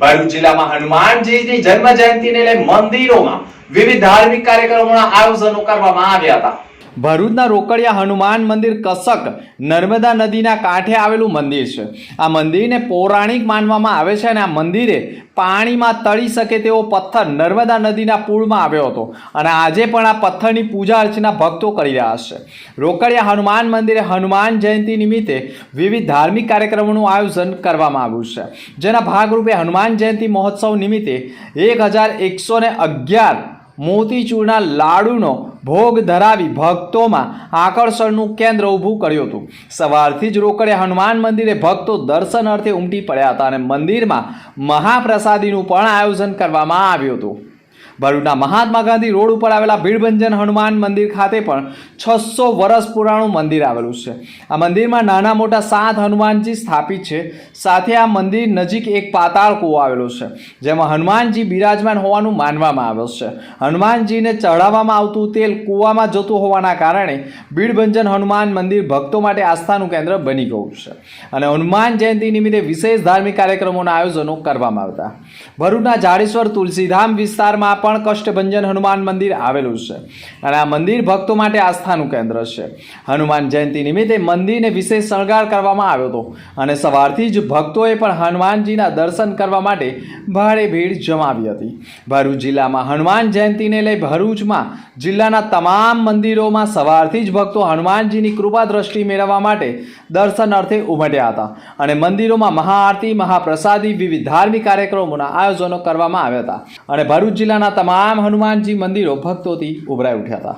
ભરૂચ જિલ્લામાં હનુમાનજીની જન્મ જયંતિને લઈ મંદિરોમાં વિવિધ ધાર્મિક કાર્યક્રમોના આયોજનો કરવામાં આવ્યા હતા. ભરૂચના રોકડિયા હનુમાન મંદિર કસક નર્મદા નદીના કાંઠે આવેલું મંદિર છે. આ મંદિરને પૌરાણિક માનવામાં આવે છે અને આ મંદિરે પાણીમાં તળી શકે તેવો પથ્થર નર્મદા નદીના પૂળમાં આવ્યો હતો અને આજે પણ આ પથ્થરની પૂજા અર્ચના ભક્તો કરી રહ્યા છે. રોકડિયા હનુમાન મંદિરે હનુમાન જયંતિ નિમિત્તે વિવિધ ધાર્મિક કાર્યક્રમોનું આયોજન કરવામાં આવ્યું છે. જેના ભાગરૂપે હનુમાન જયંતિ મહોત્સવ નિમિત્તે એક હજાર એકસો ને અગિયાર મોતીચૂરના લાડુનો ભોગ ધરાવી ભક્તોમાં આકર્ષણનું કેન્દ્ર ઊભું કર્યું હતું. સવારથી જ રોકડે હનુમાન મંદિરે ભક્તો દર્શન અર્થે ઉમટી પડ્યા હતા અને મંદિરમાં મહાપ્રસાદીનું પણ આયોજન કરવામાં આવ્યું હતું. ભરૂચના મહાત્મા ગાંધી રોડ ઉપર આવેલા ભીડભંજન હનુમાન મંદિર ખાતે પણ છસો વર્ષ પુરાણું મંદિર આવેલું છે. આ મંદિરમાં નાના મોટા સાત હનુમાનજી સ્થાપિત છે. સાથે આ મંદિર નજીક એક પાતાળ કૂવો આવેલો છે, જેમાં હનુમાનજી બિરાજમાન હોવાનું માનવામાં આવે છે. હનુમાનજીને ચઢાવવામાં આવતું તેલ કૂવામાં જતું હોવાના કારણે ભીડભંજન હનુમાન મંદિર ભક્તો માટે આસ્થાનું કેન્દ્ર બની ગયું છે. અને હનુમાન જયંતિ નિમિત્તે વિશેષ ધાર્મિક કાર્યક્રમોના આયોજનો કરવામાં આવતા. ભરૂચના જાડેશ્વર તુલસીધામ વિસ્તારમાં પણ કષ્ટભંજન હનુમાન મંદિર આવેલું છે. અને આ મંદિર ભક્તો માટે આસ્થાનું કેન્દ્ર છે. હનુમાન જયંતિ નિમિત્તે મંદિરને વિશેષ શણગાર કરવામાં આવ્યો હતો. અને સવારથી જ ભક્તોએ પણ હનુમાનજીના દર્શન કરવા માટે ભારે ભીડ જમાવી હતી. ભરૂચ જિલ્લામાં હનુમાન જયંતિને લઈ ભરૂચમાં જિલ્લાના તમામ મંદિરોમાં સવારથી જ ભક્તો હનુમાનજીની કૃપા દ્રષ્ટિ મેળવવા માટે દર્શન અર્થે ઉમટ્યા હતા. અને મંદિરોમાં મહાઆરતી, મહાપ્રસાદી વિવિધ ધાર્મિક કાર્યક્રમોના આયોજનો કરવામાં આવ્યા હતા. અને ભરૂચ જિલ્લાના તમામ હનુમાનજી મંદિરો ભક્તોથી ઉભરાઈ ઉઠ્યા હતા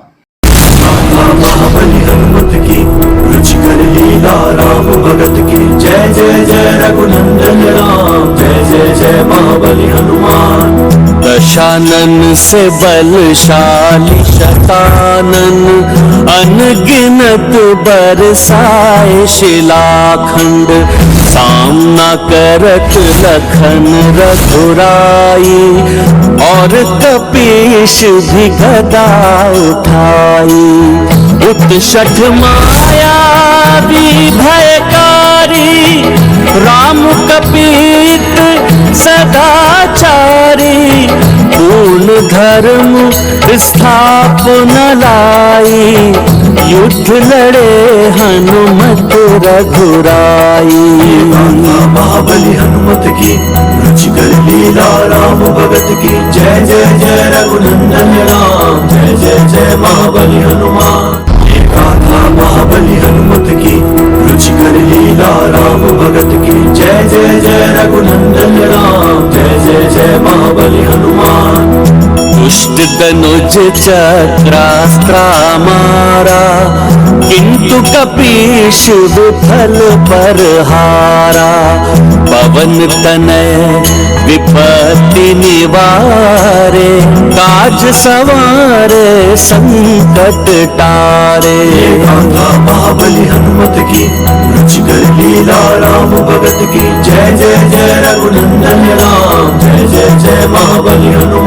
महाबली हनुमत की रुचिकर लीला राम भगत की जय जय जय रघुनंदन राम जय जय जय महाबली हनुमान दशानन से बलशाली शतानन अनगिनत बरसाए शिलाखंड सामना करत लखन रघुराई, और कपीश भी गदा उठाई। उत्सठ माया भी भयकारी, राम कपीत सदाचारी पूर्ण धर्म स्थापना लाई, युद्ध लड़े हनुमत रघुराई महाबली हनुमत की रुचिकर लीला राम भगत की जय जय जय रघुनंदन राम जय जय जय महाबली हनुमान ये गाथा महाबली हनुमत की रुचिकर लीला राम भगत की जय जय जय रघुनंदन राम जय जय जय महाबली हनुमान दुष्ट दनुज चक्रास्त्रा मारा किंतु कपीश विफल पर हारा पवन तनय विपत्ति निवारे काज सवारे संकट टारे गाथा महाबली हनुमत की रुचिकर लीला राम भगत की जय जय जय रघुनंदन राम जय जय जय महाबली हनुमान